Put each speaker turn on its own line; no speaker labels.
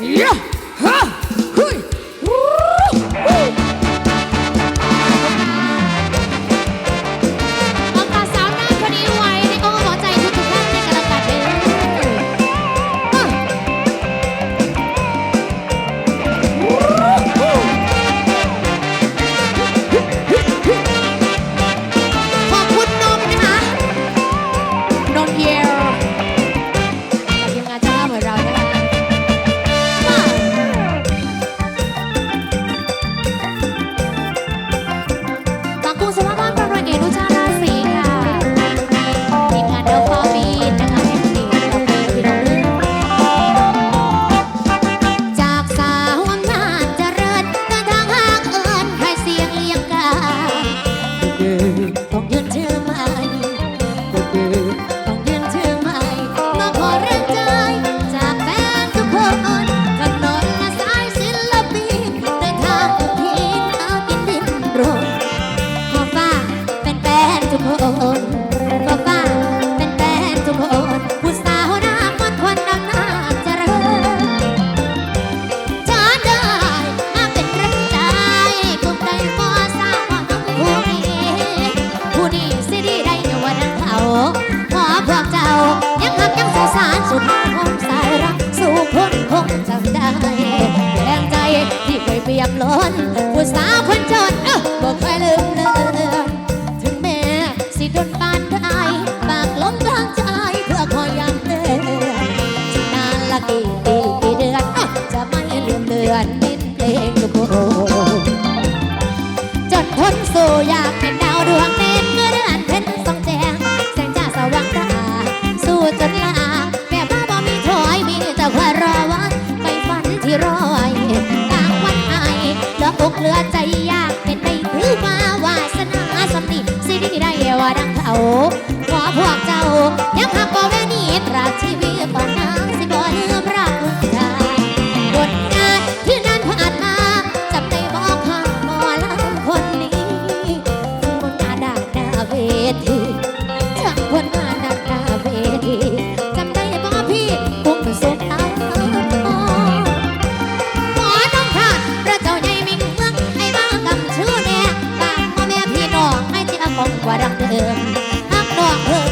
Yeah. Huh. คงจำได้แรงใจที่เคยเปียบล้นผู้สาวคนจนเอ เหลือใจ อักดอกเออ